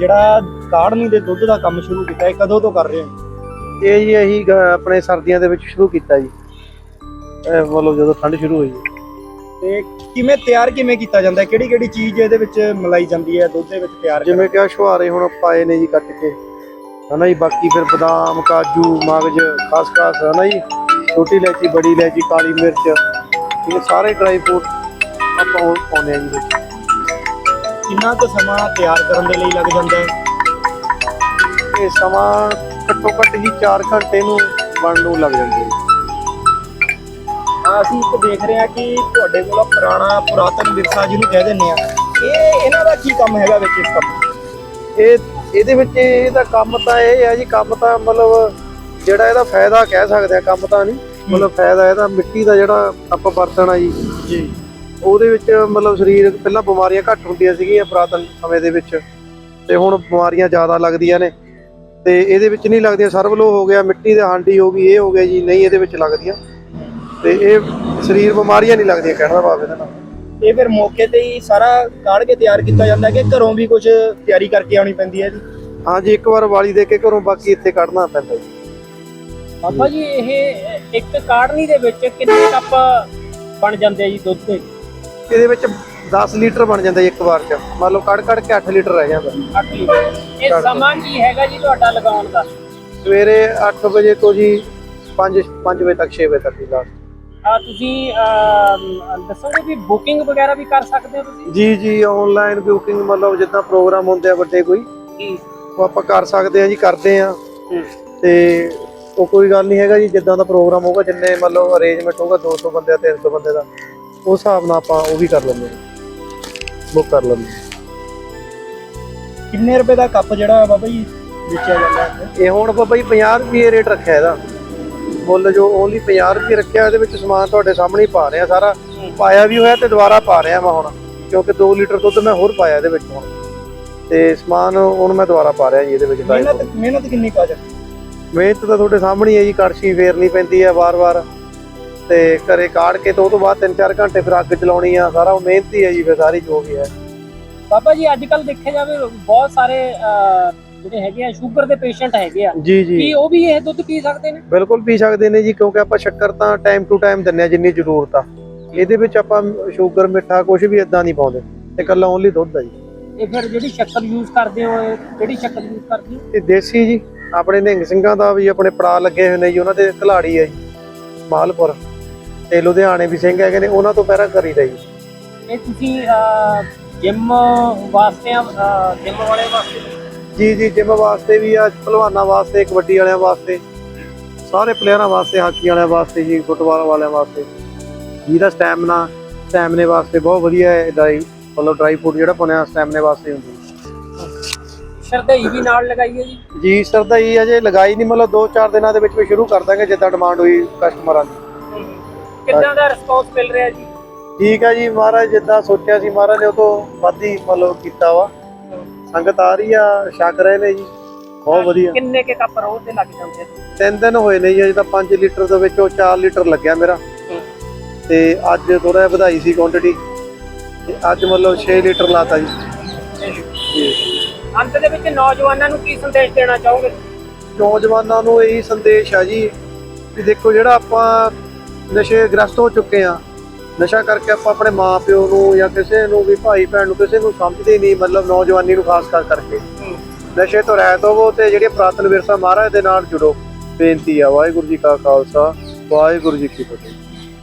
ਜਿਹੜਾ ਕਾੜਨੀ ਦੇ ਦੁੱਧ ਦਾ ਕੰਮ ਸ਼ੁਰੂ ਕੀਤਾ ਇਹ ਕਦੋਂ ਤੋਂ ਕਰ ਰਹੇ ਹੋ? ਇਹ ਜੀ ਅਸੀਂ ਗ- ਆਪਣੇ ਸਰਦੀਆਂ ਦੇ ਵਿੱਚ ਸ਼ੁਰੂ ਕੀਤਾ ਜੀ। ਇਹ ਮਤਲਬ ਜਦੋਂ ਠੰਡ ਸ਼ੁਰੂ ਹੋਈ ਹੈ। ਤੇ ਕਿਵੇਂ ਤਿਆਰ ਕਿਵੇਂ ਕੀਤਾ ਜਾਂਦਾ? ਹੈ ਕਿਹੜੀ ਕਿਹੜੀ ਚੀਜ਼ ਇਹਦੇ ਵਿੱਚ ਮਿਲਾਈ ਜਾਂਦੀ ਹੈ ਦੁੱਧ ਦੇ ਵਿੱਚ ਤਿਆਰ ਜਿਵੇਂ ਕਿ ਆਹ ਛੁਹਾਰੇ ਹੁਣ ਪਾਏ ਨੇ ਜੀ ਕੱਟ ਕੇ। ਹਨਾ ਜੀ ਬਾਕੀ ਫਿਰ ਬਦਾਮ ਕਾਜੂ ਮਗਜ ਖਸਖਸ ਹਨਾ ਜੀ। ਛੋਟੀ ਇਲਾਇਚੀ ਬੜੀ ਇਲਾਇਚੀ ਕਾਲੀ ਮਿਰਚ। ਇਹ ਸਾਰੇ ਡਰਾਈ ਫਰੂਟ ਆਪਾਂ ਉਹ ਪਾਉਂਦੇ ਆ ਜੀ। ਵਿੱਚ ਕਿੰਨਾ ਕੁ ਸਮਾਂ ਤਿਆਰ ਕਰਨ ਦੇ ਲਈ ਲੱਗ ਜਾਂਦਾ ਹੈ? ਇਹ ਸਮਾਂ ਘੱਟੋ ਘੱਟ ਜੀ 4 ਘੰਟੇ ਨੂੰ ਬਣਨ ਨੂੰ ਲੱਗ ਜਾਂਦੇ ਹਾਂ, ਅਸੀਂ ਇੱਕ ਦੇਖ ਰਹੇ ਹਾਂ ਕਿ ਤੁਹਾਡੇ ਕੋਲ ਪੁਰਾਣਾ ਪੁਰਾਤਨ ਵਿਰਸਾ ਜਿਹਨੂੰ ਕਹਿ ਦਿੰਦੇ ਆ ਇਹ ਇਹਨਾਂ ਦਾ ਕੀ ਕੰਮ ਹੈਗਾ ਵਿੱਚ ਇਸ ਕੰਮ ਇਹ ਇਹਦੇ ਵਿੱਚ ਇਹਦਾ ਕੰਮ ਤਾਂ ਇਹ ਹੈ ਜੀ ਕੰਮ ਤਾਂ ਮਤਲਬ ਜਿਹੜਾ ਇਹਦਾ ਫਾਇਦਾ ਕਹਿ ਸਕਦੇ ਆ ਕੰਮ ਤਾਂ ਨਹੀਂ। ਮਤਲਬ ਫਾਇਦਾ ਇਹਦਾ ਮਿੱਟੀ ਦਾ ਜਿਹੜਾ ਆਪਾਂ ਵਰਤਣਾ ਜੀ। ਜੀ। ਉਹਦੇ ਵਿੱਚ ਮਤਲਬ ਸਰੀਰ ਪਹਿਲਾਂ ਬਿਮਾਰੀਆਂ ਘੱਟ ਹੁੰਦੀਆਂ ਸੀਗੀਆਂ ਪੁਰਾਤਨ ਸਮੇਂ ਦੇ ਵਿੱਚ ਤੇ ਹੁਣ ਬਿਮਾਰੀਆਂ ਜ਼ਿਆਦਾ ਲੱਗਦੀਆਂ ਨੇ ਤੇ ਇਹਦੇ ਵਿੱਚ ਨਹੀਂ ਲੱਗਦੀਆਂ ਸਰਵਲੋ ਹੋ ਗਿਆ ਮਿੱਟੀ ਦੇ ਹਾਂਡੀ ਹੋ ਗਈ ਇਹ ਹੋ ਗਿਆ ਜੀ ਨਹੀਂ ਇਹਦੇ ਵਿੱਚ ਲੱਗਦੀਆਂ। ਤੇ ਇਹ ਸਰੀਰ ਬਿਮਾਰੀਆਂ ਨਹੀਂ ਲੱਗਦੀਆਂ ਕਹਿਣ ਦਾ ਭਾਵ ਇਹਦਾ ਨਾਲ ਇਹ ਫਿਰ ਮੌਕੇ ਤੇ ਹੀ ਸਾਰਾ ਕਾੜ ਕੇ ਤਿਆਰ ਕੀਤਾ ਜਾਂਦਾ ਕਿ ਘਰੋਂ ਵੀ ਕੁਝ ਤਿਆਰੀ ਕਰਕੇ ਆਉਣੀ ਪੈਂਦੀ ਹੈ ਜੀ? ਹਾਂਜੀ ਇੱਕ ਵਾਰ ਵਾਲੀ ਦੇ ਕੇ ਘਰੋਂ ਬਾਕੀ ਇੱਥੇ ਕੱਢਣਾ ਪੈਂਦਾ ਜੀ। ਬਾਬਾ ਜੀ ਇਹ ਇੱਕ ਕਾੜਨੀ ਦੇ ਵਿੱਚ ਕਿੰਨੇ ਕੱਪ ਬਣ ਜਾਂਦੇ ਆ ਜੀ ਦੁੱਧ ਦੇ? ਇਹਦੇ ਵਿੱਚ 10 ਲੀਟਰ ਬਣ ਜਾਂਦਾ ਜੀ ਇੱਕ ਵਾਰ ਚ। ਮੰਨ ਲਓ ਕੱਢ ਕੱਢ ਕੇ 8 ਲੀਟਰ ਰਹਿ ਜਾਂਦਾ। 8 ਲੀਟਰ। ਇਹ ਸਮਾਂ ਕੀ ਹੈਗਾ ਜੀ ਤੁਹਾਡਾ ਲਗਾਉਣ ਦਾ? ਸਵੇਰੇ 8 ਵਜੇ ਤੋਂ ਜੀ 5 5 ਵਜੇ ਤੱਕ 6 ਵਜੇ ਤੱਕ ਦੀ ਲਾਸਟ ਆ ਤੁਸੀਂ ਦੱਸੋਗੇ ਵੀ ਬੁਕਿੰਗ ਵਗੈਰਾ ਵੀ ਕਰ ਸਕਦੇ ਹੋ ਤੁਸੀਂ? ਜੀ ਜੀ ਆਨਲਾਈਨ ਬੁਕਿੰਗ ਮਤਲਬ ਜਿੱਦਾਂ ਪ੍ਰੋਗਰਾਮ ਹੁੰਦੇ ਆ ਵੱਡੇ ਕੋਈ ਜੀ। ਉਹ ਆਪਾਂ ਕਰ ਸਕਦੇ ਆ ਜੀ ਕਰਦੇ ਆ ਤੇ ਉਹ ਕੋਈ ਗੱਲ ਨਹੀਂ ਹੈਗਾ ਜੀ ਜਿੱਦਾਂ ਦਾ ਪ੍ਰੋਗਰਾਮ ਹੋਊਗਾ ਜਿੰਨੇ ਮਤਲਬ ਅਰੇਂਜਮੈਂਟ ਹੋਊਗਾ 200 ਬੰਦੇ ਦਾ 300 ਬੰਦੇ ਦਾ। ਉਸ ਹਿਸਾਬ ਨਾਲ ਆਪਾਂ ਉਹ ਵੀ ਕਰ ਲੈਂਦੇ ਹਾਂ। ਬੁੱਕ ਕਰ ਲੈਂਦੇ ਹਾਂ। ਕਿੰਨੇ ਰੁਪਏ ਦਾ ਕੱਪ ਜਿਹੜਾ ਬਾਬਾ ਜੀ ਵੇਚਿਆ ਜਾਂਦਾ ਹੈ? ਇਹ ਹੁਣ ਆਪਾਂ ਬਈ 50 ਰੁਪਏ ਰੇਟ ਰੱਖਿਆ ਇਹਦਾ। ਮੁੱਲ ਜੋ ਓਨਲੀ 50 ਰੁਪਏ ਰੱਖਿਆ ਇਹਦੇ ਵਿੱਚ ਸਮਾਨ ਤੁਹਾਡੇ ਸਾਹਮਣੇ ਹੀ ਪਾ ਰਿਹਾ ਸਾਰਾ। ਪਾਇਆ ਵੀ ਹੋਇਆ ਤੇ ਦੁਬਾਰਾ ਪਾ ਰਿਹਾ ਮੈਂ ਹੁਣ ਕਿਉਂਕਿ 2 ਲੀਟਰ ਦੁੱਧ ਮੈਂ ਹੋਰ ਪਾਇਆ ਇਹਦੇ ਵਿੱਚ ਹੁਣ। ਤੇ ਸਮਾਨ ਹੁਣ ਮੈਂ ਦੁਬਾਰਾ ਪਾ ਰਿਹਾ ਜੀ ਇਹਦੇ ਵਿੱਚ। ਮਿਹਨਤ ਮਿਹਨਤ ਕਿੰਨੀ ਕਾਜ ਮਿਹਨਤ ਤਾਂ ਤੁਹਾਡੇ ਸਾਹਮਣੇ ਹੀ ਹੈ ਜੀ ਕੜਛੀ ਫੇਰਨੀ ਪੈਂਦੀ ਹੈ ਵਾਰ-ਵਾਰ। ਤੇ ਘਰੇ ਕਾੜ ਕੇ ਤੇ ਉਹ ਤੋਂ ਬਾਅਦ 3-4 ਘੰਟੇ ਫਿਰ ਅੱਗ ਚਲਾਉਣੀ ਆ ਸਾਰਾ ਉਹ ਮਿਹਨਤ ਹੀ ਜੀ ਫਿਰ ਸਾਰੀ ਜੋ ਵੀ ਹੈ। ਬਾਬਾ ਜੀ ਅੱਜ ਕੱਲ ਦੇਖਿਆ ਜਾਵੇ ਬਹੁਤ ਸਾਰੇ ਜਿਹੜੇ ਹੈਗੇ ਆ ਸ਼ੂਗਰ ਦੇ ਪੇਸ਼ੈਂਟ ਹੈਗੇ ਆ। ਜੀ ਜੀ। ਕੀ ਉਹ ਵੀ ਇਹ ਦੁੱਧ ਪੀ ਸਕਦੇ ਨੇ? ਬਿਲਕੁਲ ਪੀ ਸਕਦੇ ਨੇ ਜੀ ਕਿਉਂਕਿ ਆਪਾਂ ਸ਼ੱਕਰ ਤਾਂ ਟਾਈਮ ਟੂ ਟਾਈਮ ਦਿੰਨੇ ਆ ਜਿੰਨੀ ਜ਼ਰੂਰਤ ਆ। ਇਹਦੇ ਵਿੱਚ ਆਪਾਂ ਸ਼ੂਗਰ ਮਿੱਠਾ ਕੁਝ ਵੀ ਇਦਾਂ ਨਹੀਂ ਪਾਉਂਦੇ। ਇਹ ਕੱਲਾ ਓਨਲੀ ਦੁੱਧ ਆ ਜੀ। ਇਹ ਫਿਰ ਜਿਹੜੀ ਸ਼ੱਕਰ ਯੂਜ਼ ਕਰਦੇ ਹੋ ਕਿਹੜੀ ਸ਼ੱਕਰ ਯੂਜ਼ ਕਰਦੇ ਹੋ? ਇਹ ਦੇਸੀ ਜੀ। ਆਪਣੇ ਨਿਹੰਗ ਸਿੰਘਾਂ ਦਾ ਵੀ ਆਪਣੇ ਪੜਾ ਲੱਗੇ ਹੋਏ ਨੇ ਜੀ ਉਹਨਾਂ ਦੇ ਖਿਲਾੜੀ ਆ ਜੀ ਮਾਲਪੁਰ। ਤੇ ਲੁਧਿਆਣੇ ਵੀ ਸਿੰਘ ਹੈਗੇ ਨੇ ਉਹਨਾਂ ਤੋਂ ਪਹਿਰਾ ਕਰੀਦਾ ਜੀ ਇਹ ਤੁਸੀਂ ਜਿਮ ਵਾਸਤੇ ਜਿਮ ਵਾਲੇ ਵਾਸਤੇ? ਜੀ ਜੀ ਜਿਮ ਵਾਸਤੇ ਵੀ ਆ ਪਹਿਲਵਾਨਾਂ ਵਾਸਤੇ ਕਬੱਡੀ ਵਾਲਿਆਂ ਵਾਸਤੇ ਸਾਰੇ ਪਲੇਅਰਾਂ ਵਾਸਤੇ ਹਾਕੀ ਵਾਲਿਆਂ ਵਾਸਤੇ ਜੀ ਫੁੱਟਬਾਲ ਵਾਲਿਆਂ ਵਾਸਤੇ। ਜਿਹਦਾ ਸਟੈਮਨਾ ਸਟੈਮਨੇ ਵਾਸਤੇ ਬਹੁਤ ਵਧੀਆ ਹੈ ਡਰਾਈ ਮਤਲਬ ਡਰਾਈ ਫੂਡ ਜਿਹੜਾ ਬਣਿਆ ਸਟੈਮਨੇ ਵਾਸਤੇ ਹੁੰਦੀ। ਸ਼ਰਦਈ ਵੀ ਨਾਲ ਲਗਾਈਏ ਜੀ? ਜੀ ਸਰ ਦਾ ਇਹ ਅਜੇ ਲਗਾਈ ਨਹੀਂ ਮਤਲਬ 2-4 ਦਿਨਾਂ ਦੇ ਵਿੱਚ ਵੀ ਸ਼ੁਰੂ ਕਰ ਦਾਂਗੇ ਜਿੱਦਾਂ ਡਿਮਾਂਡ ਹੋਈ ਕਸਟਮਰਾਂ ਦੀ ਕਿੱਦਾਂ ਦਾ ਰਿਸਪੌਂਸ ਮਿਲ ਰਿਹਾ ਜੀ? ਠੀਕ ਹੈ ਜੀ ਮਹਾਰਾਜ ਜਿੱਦਾਂ ਸੋਚਿਆ ਸੀ ਮਹਾਰਾਜ ਨੇ ਉਹ ਤੋਂ ਵੱਧ ਹੀ ਮਤਲਬ ਕੀਤਾ ਵਾ। ਸੰਗਤ ਆ ਰਹੀ ਆ ਛਕ ਰਹੇ ਨੇ ਜੀ। ਬਹੁਤ ਵਧੀਆ। ਕਿੰਨੇ ਕੇ ਕੱਪ ਰੋਜ਼ ਦੇ ਲੱਗ ਜਾਂਦੇ ਆ? ਤਿੰਨ ਦਿਨ ਹੋਏ ਨੇ ਜੀ ਅਜੇ ਤਾਂ 5 ਲੀਟਰ ਦੇ ਵਿੱਚੋਂ 4 ਲੀਟਰ ਲੱਗਿਆ ਮੇਰਾ। ਤੇ ਅੱਜ ਥੋੜਾ ਜਿਹਾ ਵਧਾਈ ਸੀ ਕੁਆਂਟੀਟੀ ਤੇ ਅੱਜ ਮਤਲਬ 6 ਲੀਟਰ ਲਾਤਾ ਜੀ। ਜੀ। ਅੰਤ ਦੇ ਵਿੱਚ ਨੌਜਵਾਨਾਂ ਨੂੰ ਕੀ ਸੰਦੇਸ਼ ਦੇਣਾ ਚਾਹੋਗੇ? ਨੌਜਵਾਨਾਂ ਨੂੰ ਇਹੀ ਸੰਦੇਸ਼ ਆ ਜੀ ਵੀ ਦੇਖੋ ਜਿਹੜਾ ਆਪਾਂ ਨਸ਼ੇ ਗ੍ਰਸਤ ਹੋ ਚੁੱਕੇ ਆ। ਨਸ਼ਾ ਕਰਕੇ ਆਪਾਂ ਆਪਣੇ ਮਾਪਿਓ ਨੂੰ ਜਾਂ ਕਿਸੇ ਨੂੰ ਵੀ ਭਾਈ ਭੈਣ ਨੂੰ ਕਿਸੇ ਨੂੰ ਸਮਝਦੇ ਨਹੀਂ ਮਤਲਬ ਨੌਜਵਾਨੀ ਨੂੰ ਖਾਸ ਕਰ ਕਰਕੇ। ਨਸ਼ੇ ਤੋਂ ਰਹਿਤ ਹੋਵੋ ਤੇ ਜਿਹੜੇ ਪੁਰਾਤਨ ਵਿਰਸਾ ਮਹਾਰਾਜ ਦੇ ਨਾਲ ਜੁੜੋ। ਬੇਨਤੀ ਆ ਵਾਹਿਗੁਰੂ ਜੀ ਕਾ ਖਾਲਸਾ ਵਾਹਿਗੁਰੂ ਜੀ ਕੀ ਫਤਿਹ।